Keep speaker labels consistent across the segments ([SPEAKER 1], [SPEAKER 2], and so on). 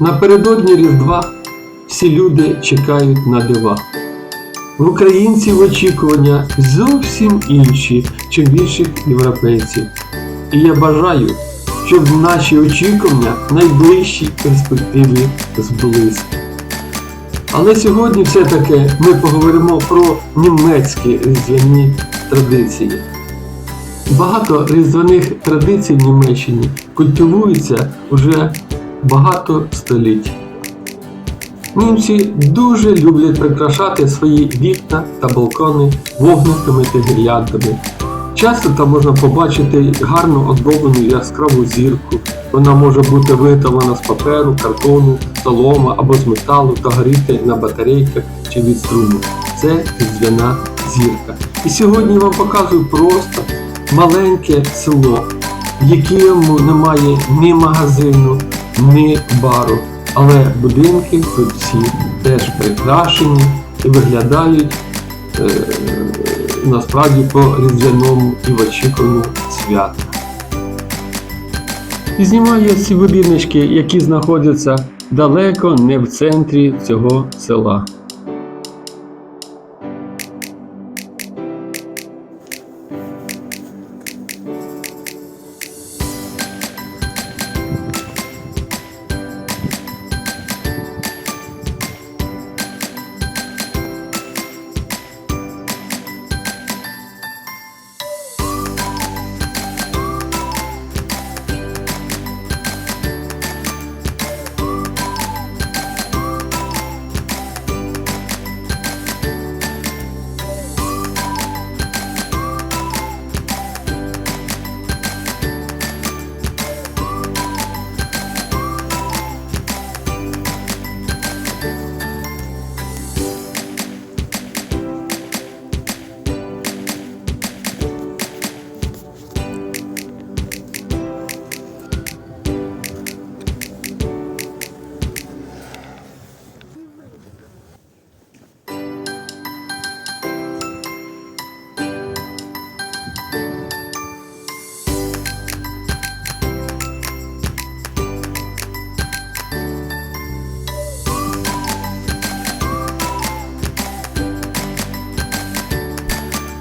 [SPEAKER 1] Напередодні Різдва всі люди чекають на дива. В українців очікування зовсім інші, чим більших європейців. І я бажаю, щоб наші очікування в найближчій перспективі збулися. Але сьогодні все-таки ми поговоримо про німецькі різдвяні традиції. Багато різдвяних традицій в Німеччині культивуються вже багато століть. Німці дуже люблять прикрашати свої вікна та балкони вогниками та гірляндами. Часто там можна побачити гарно оздоблену яскраву зірку. Вона може бути виготовлена з паперу, картону, солома або з металу та горіти на батарейках чи від струму. Це різдвяна зірка. І сьогодні я вам показую просто маленьке село, в якому немає ні магазину, ні бару. Але будинки тут всі теж прикрашені і виглядають е, насправді по різдвяному і в очікуванні свята. І знімаю ці будиночки, які знаходяться далеко не в центрі цього села.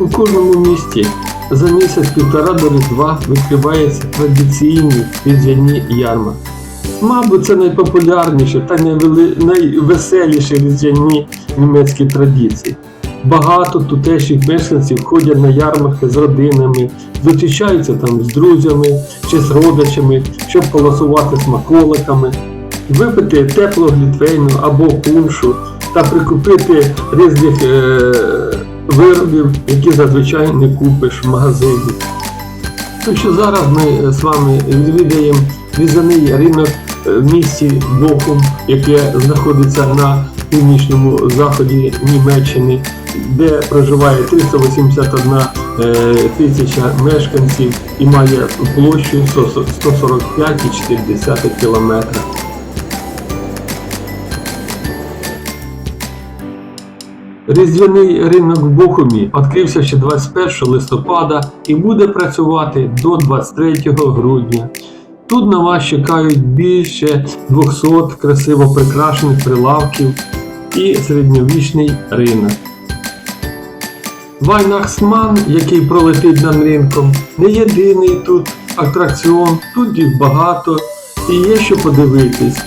[SPEAKER 1] У кожному місті за місяць-півтора до Різдва відкриваються традиційні різдвяні ярма. Мабуть, це найпопулярніші та найвеселіші різдвяні німецькі традиції. Багато тутешніх мешканців ходять на ярмарки з родинами, зустрічаються там з друзями чи з родичами, щоб полосувати смаколиками, випити теплого глітвейну або пуншу та прикупити різних е- виробів, які зазвичай не купиш в магазині. Так що зараз ми з вами відвідаємо різаний ринок е, в місті Бохум, яке знаходиться на північному заході Німеччини, де проживає 381 е, тисяча мешканців і має площу 145,4 кілометра. Різдвяний ринок в Бохумі відкрився ще 21 листопада і буде працювати до 23 грудня. Тут на вас чекають більше 200 красиво прикрашених прилавків і середньовічний ринок. Вайнахсман, який пролетить над ринком, не єдиний тут атракціон, тут їх багато і є що подивитись.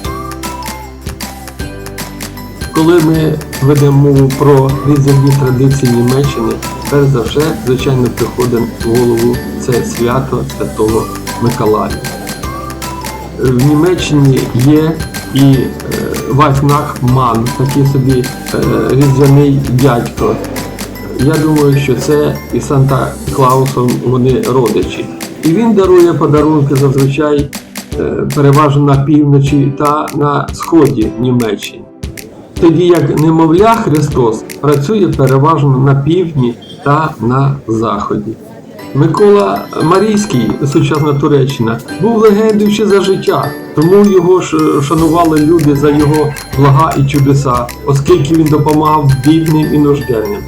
[SPEAKER 1] Коли ми ведемо мову про різдвяні традиції Німеччини, перш за все, звичайно, приходить в голову це свято Святого Миколая. В Німеччині є і е, Вайфнахман, такий собі е, різдвяний дядько. Я думаю, що це і Санта Клаусом вони родичі. І він дарує подарунки зазвичай е, переважно на півночі та на сході Німеччини. Тоді як немовля Христос працює переважно на півдні та на заході. Микола Марійський, сучасна Туреччина, був легендою за життя, тому його шанували люди за його блага і чудеса, оскільки він допомагав бідним і нужденним.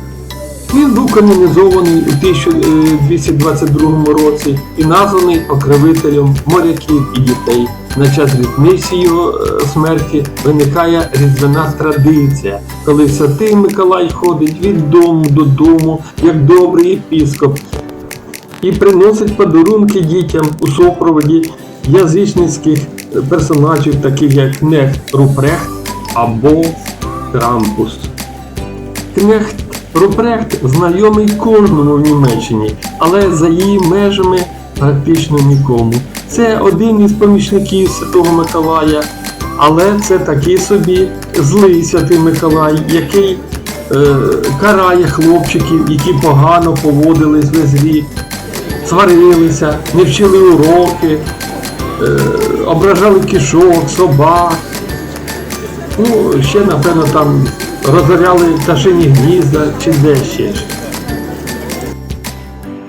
[SPEAKER 1] Він був канонізований у 1222 році і названий покровителем моряків і дітей. На час різниці його е, смерті виникає різдвяна традиція, коли святий Миколай ходить від дому до дому, як добрий епіскоп, і приносить подарунки дітям у супроводі язичницьких персонажів, таких як Кнехт Рупрехт або Крампус. Кнехт Рупрехт знайомий кожному в Німеччині, але за її межами практично нікому. Це один із помічників Святого Миколая, але це такий собі злий святий Миколай, який е, карає хлопчиків, які погано поводились в зрі, сварилися, не вчили уроки, е, ображали кішок, собак. Ну, ще, напевно, там розоряли пташині гнізда чи де ще.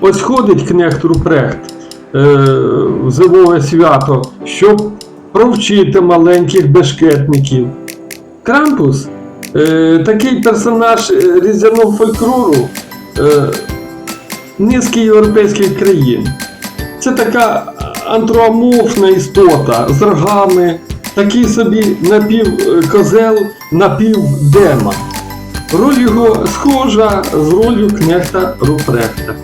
[SPEAKER 1] Ось ходить кнехт Рупрехт е, в зимове свято, щоб провчити маленьких бешкетників. Крампус е, такий персонаж різдвяного фольклору е, низки європейських країн. Це така антропоморфна істота з рогами, такий собі напівкозел, напівдемон. Роль його схожа з ролью кнехта Рупрехта.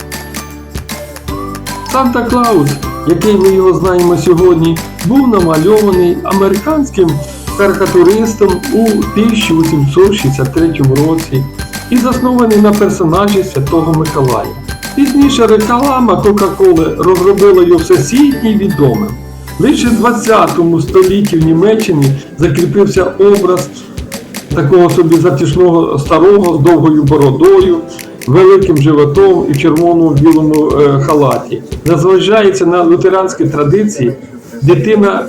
[SPEAKER 1] Санта Клаус, який ми його знаємо сьогодні, був намальований американським карикатуристом у 1863 році і заснований на персонажі Святого Миколая. Пізніше реклама Кока-Коли розробила його всесвітній відомим. Лише в 20 столітті в Німеччині закріпився образ такого собі затишного старого з довгою бородою, великим животом і червоному білому е, халаті. Незважаючи на лютеранські традиції, дитина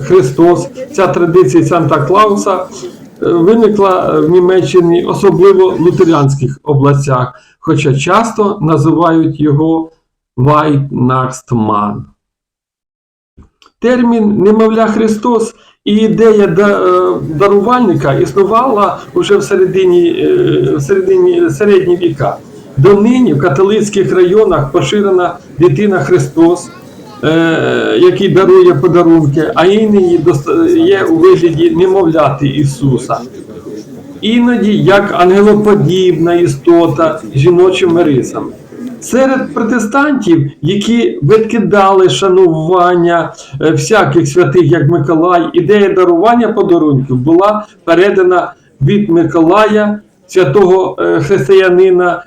[SPEAKER 1] Христос, ця традиція Санта Клауса е, виникла в Німеччині, особливо в лютеранських областях, хоча часто називають його Вайнахстман. Термін немовля Христос і ідея е, дарувальника існувала уже в середині, е, в середині середні віка. Донині в католицьких районах поширена дитина Христос, е, який дарує подарунки, а доста- є у вигляді немовляти Ісуса. Іноді як ангелоподібна істота з жіночими рисами. Серед протестантів, які відкидали шанування е, всяких святих, як Миколай, ідея дарування подарунків була передана від Миколая, святого е, християнина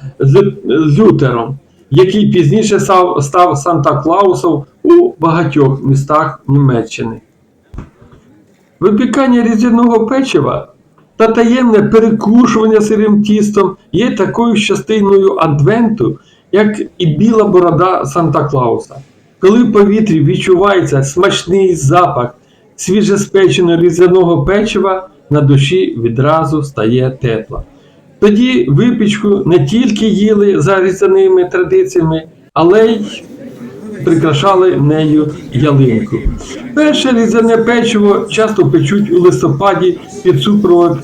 [SPEAKER 1] Лютером, який пізніше став Санта Клаусом у багатьох містах Німеччини. Випікання різдвяного печива та таємне перекушування сирим тістом є такою частиною адвенту, як і біла борода Санта Клауса. Коли в повітрі відчувається смачний запах свіжеспеченого різдвяного печива, на душі відразу стає тепло. Тоді випічку не тільки їли за різдвяними традиціями, але й прикрашали нею ялинку. Перше різане печиво часто печуть у листопаді під супровод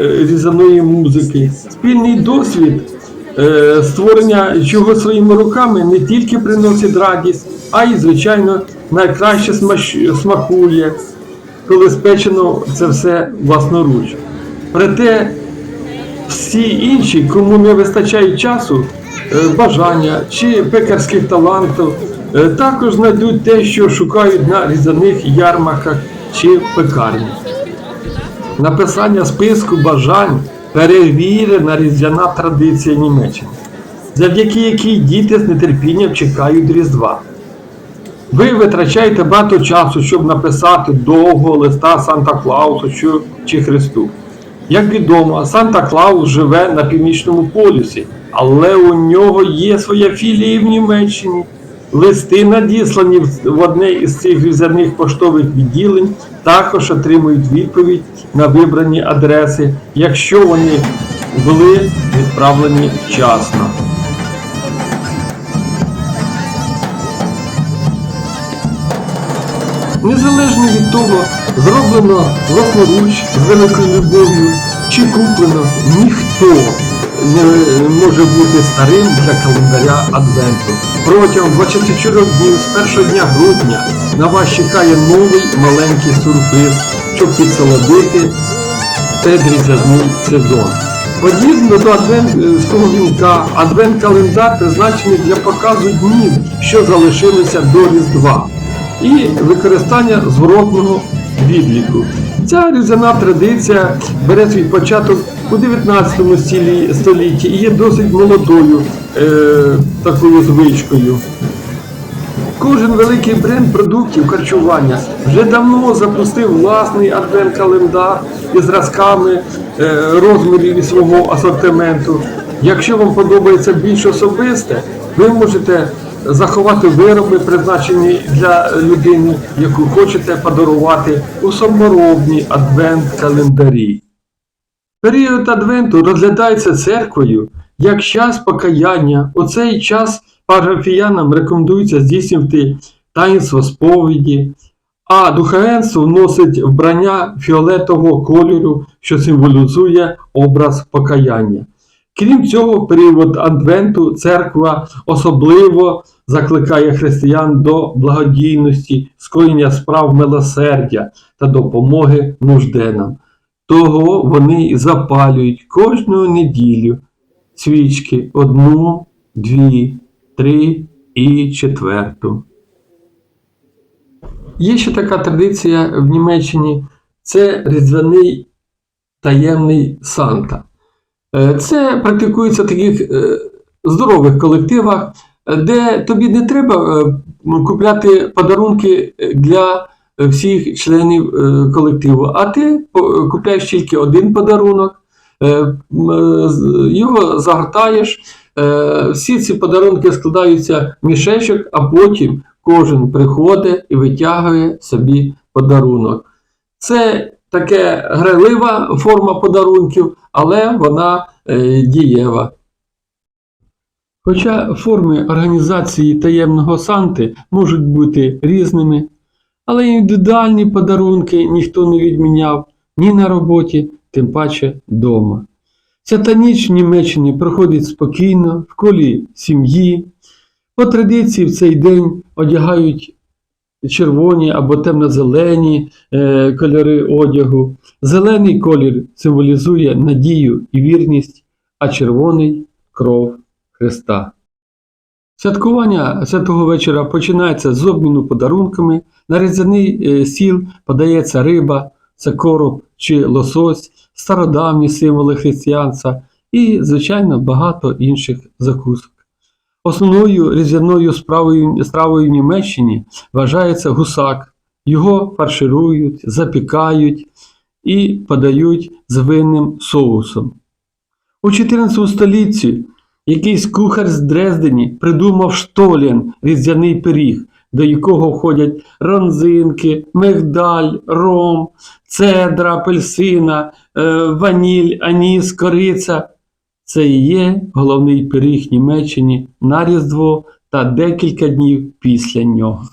[SPEAKER 1] е, різаної музики. Спільний досвід створення чого своїми руками не тільки приносить радість, а й, звичайно, найкраще смакує, коли спечено це все власноруч. Проте всі інші, кому не вистачає часу, е, бажання чи пекарських талантів, е, також знайдуть те, що шукають на різаних ярмарках чи в пекарні. Написання списку бажань перевірена різдвяна традиція Німеччини, завдяки якій діти з нетерпінням чекають Різдва. Ви витрачаєте багато часу, щоб написати довго листа Санта Клаусу чи, чи Христу. Як відомо, Санта Клаус живе на північному полюсі, але у нього є своя філія в Німеччині. Листи, надіслані в одне із цих різаних поштових відділень, також отримують відповідь на вибрані адреси, якщо вони були відправлені вчасно. Незалежно від того, зроблено власноруч з великою любов'ю чи куплено, ніхто може бути старим для календаря Адвенту. Протягом 24 днів з першого дня грудня на вас чекає новий маленький сюрприз, щоб підсолодити предрізяний сезон. Подібно до адвентського вінка, адвент-календар призначений для показу днів, що залишилися до Різдва, і використання зворотного відліку. Ця різдвяна традиція бере свій початок у 19 столітті і є досить молодою е, такою звичкою. Кожен великий бренд продуктів харчування вже давно запустив власний адвент-календар із зразками е, розмірів і свого асортименту. Якщо вам подобається більш особисте, ви можете заховати вироби, призначені для людини, яку хочете подарувати у саморобній адвент-календарі. Період Адвенту розглядається церквою як час покаяння. У цей час парафіянам рекомендується здійснювати таїнство сповіді, а духовенство носить вбрання фіолетового кольору, що символізує образ покаяння. Крім цього, період Адвенту церква особливо закликає християн до благодійності, скоєння справ милосердя та допомоги нужденам. Того вони і запалюють кожну неділю свічки одну, дві, три і четверту. Є ще така традиція в Німеччині це різдвяний таємний Санта. Е, Це практикується в таких е, здорових колективах, де тобі не треба е, купляти подарунки для всіх членів е, колективу, а ти купляєш тільки один подарунок, е, е, його загортаєш. Всі ці подарунки складаються в мішечок, а потім кожен приходить і витягує собі подарунок. Це таке грайлива форма подарунків, але вона дієва. Хоча форми організації таємного Санти можуть бути різними, але індивідуальні подарунки ніхто не відміняв ні на роботі, тим паче вдома. Свята ніч в Німеччині проходить спокійно, в колі сім'ї. По традиції в цей день одягають червоні або темно-зелені е, кольори одягу. Зелений колір символізує надію і вірність, а червоний кров Христа. Святкування святого вечора починається з обміну подарунками. На різдвяний е, сіл подається риба, це короб чи лосось, стародавні символи християнства і, звичайно, багато інших закусок. Основною різдвяною справою, стравою в Німеччині вважається гусак. Його фарширують, запікають і подають з винним соусом. У 14 столітті якийсь кухар з Дрездені придумав штолен різдвяний пиріг, до якого входять ронзинки, мигдаль, ром, цедра, апельсина, е, ваніль, аніс, кориця. Це і є головний пиріг Німеччині на Різдво та декілька днів після нього.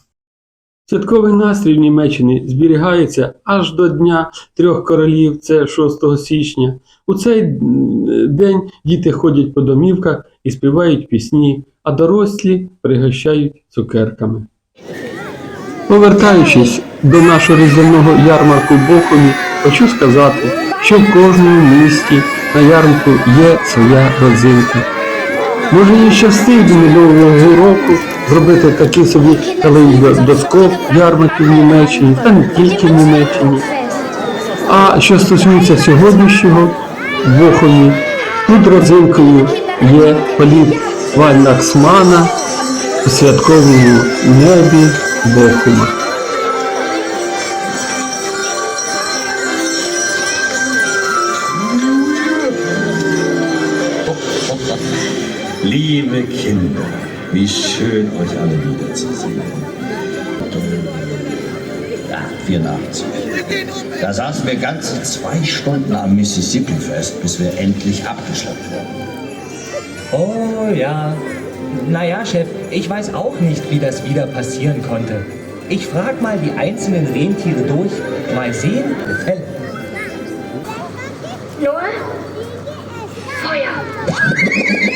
[SPEAKER 1] Святковий настрій в Німеччині зберігається аж до Дня трьох королів, це 6 січня. У цей день діти ходять по домівках і співають пісні, а дорослі пригощають цукерками. Повертаючись до нашого різдвяного ярмарку в Бохумі, хочу сказати, що в кожному місті на ярмарку є своя родзинка. Може їй щастить до минулого року зробити такий собі калейдоскоп ярмарків в Німеччині, та не тільки в Німеччині. А що стосується сьогоднішнього в Бохумі, тут родзинкою є політ Вальнаксмана у святковому небі Бохума.
[SPEAKER 2] Liebe Kinder, wie schön euch alle wiederzusehen. Ja, 84. Da saßen wir ganze zwei Stunden am Mississippi-Fest, bis wir endlich abgeschleppt wurden.
[SPEAKER 3] Oh ja. Naja, Chef, ich weiß auch nicht, wie das wieder passieren konnte. Ich frag mal die einzelnen Rentiere durch. Mal sehen, Fälle.
[SPEAKER 4] Noah? Feuer!